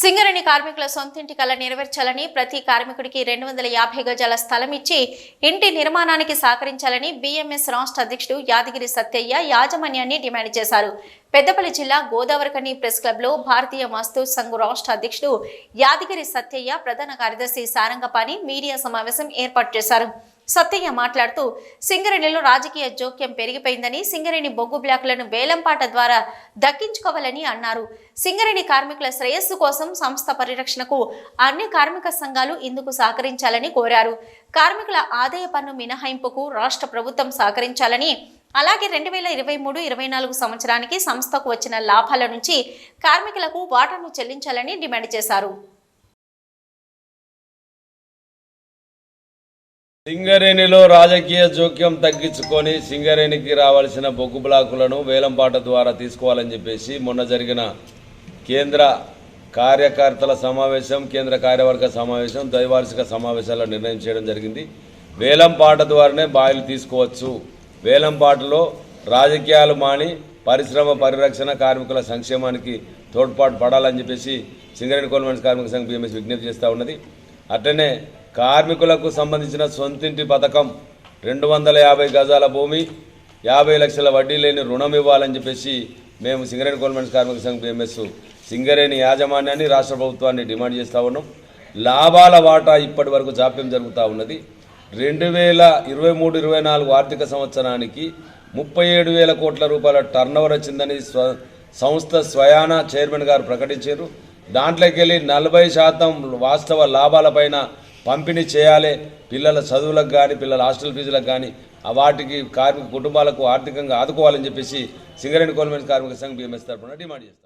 సింగరేణి కార్మికుల సొంతింటి కల నెరవేర్చాలని ప్రతి కార్మికుడికి రెండు వందల యాభై గజాల స్థలం ఇచ్చి ఇంటి నిర్మాణానికి సహకరించాలని బీఎంఎస్ రాష్ట్ర అధ్యక్షుడు యాదగిరి సత్యయ్య యాజమాన్యాన్ని డిమాండ్ చేశారు. పెద్దపల్లి జిల్లా గోదావరికని ప్రెస్ క్లబ్లో భారతీయ మస్తు సంఘ్ రాష్ట్ర అధ్యక్షుడు యాదగిరి సత్యయ్య ప్రధాన కార్యదర్శి సారంగపాణి మీడియా సమావేశం ఏర్పాటు చేశారు. సత్యయ్య మాట్లాడుతూ సింగరేణిలో రాజకీయ జోక్యం పెరిగిపోయిందని సింగరేణి బొగ్గు బ్లాకులను వేలంపాట ద్వారా దక్కించుకోవాలని అన్నారు. సింగరేణి కార్మికుల శ్రేయస్సు కోసం సంస్థ పరిరక్షణకు అన్ని కార్మిక సంఘాలు ఇందుకు సహకరించాలని కోరారు. కార్మికుల ఆదాయ పన్ను మినహాయింపుకు రాష్ట్ర ప్రభుత్వం సహకరించాలని అలాగే రెండు వేల ఇరవై మూడు ఇరవై నాలుగు సంవత్సరానికి సంస్థకు వచ్చిన లాభాల నుంచి కార్మికులకు వాటాను చెల్లించాలని డిమాండ్ చేశారు. సింగరేణిలో రాజకీయ జోక్యం తగ్గించుకొని సింగరేణికి రావాల్సిన బొగ్గు బ్లాకులను వేలంపాట ద్వారా తీసుకోవాలని చెప్పేసి మొన్న జరిగిన కేంద్ర కార్యకర్తల సమావేశం కేంద్ర కార్యవర్గ సమావేశం ద్వైవార్షిక సమావేశాల్లో నిర్ణయం చేయడం జరిగింది. వేలంపాట ద్వారానే బాయిలు తీసుకోవచ్చు. వేలంపాటలో రాజకీయాలు మాని పరిశ్రమ పరిరక్షణ కార్మికుల సంక్షేమానికి తోడ్పాటు పడాలని చెప్పేసి సింగరేణి కోల్మెంట్స్ కార్మిక సంఘం బిఎంఎస్ విజ్ఞప్తి చేస్తూ ఉన్నది. అట్లనే కార్మికులకు సంబంధించిన సొంతింటి పథకం రెండు వందల యాభై గజాల భూమి యాభై లక్షల వడ్డీ లేని రుణం ఇవ్వాలని చెప్పేసి మేము సింగరేణి గవర్నమెంట్ కార్మిక సంఘం పిఎంఎస్ సింగరేణి యాజమాన్యాన్ని రాష్ట్ర ప్రభుత్వాన్ని డిమాండ్ చేస్తూ ఉన్నాం. లాభాల వాటా ఇప్పటి వరకు జాప్యం జరుగుతూ ఉన్నది. రెండు వేల ఇరవై మూడు ఇరవై నాలుగు ఆర్థిక సంవత్సరానికి ముప్పై ఏడు వేల కోట్ల రూపాయల టర్నోవర్ వచ్చిందని స్వ సంస్థ స్వయాన చైర్మన్ గారు ప్రకటించారు. దాంట్లోకి వెళ్ళి నలభై శాతం వాస్తవ లాభాలపైన పంపిణీ చేయాలి. పిల్లల చదువులకు కానీ పిల్లల హాస్టల్ ఫీజులకు కానీ వాటికి కార్మిక కుటుంబాలకు ఆర్థికంగా ఆదుకోవాలని చెప్పేసి సింగరేణి గవర్నమెంట్ కార్మిక సంఘం బిఎంఎస్ తరఫున డిమాండ్ చేస్తాం.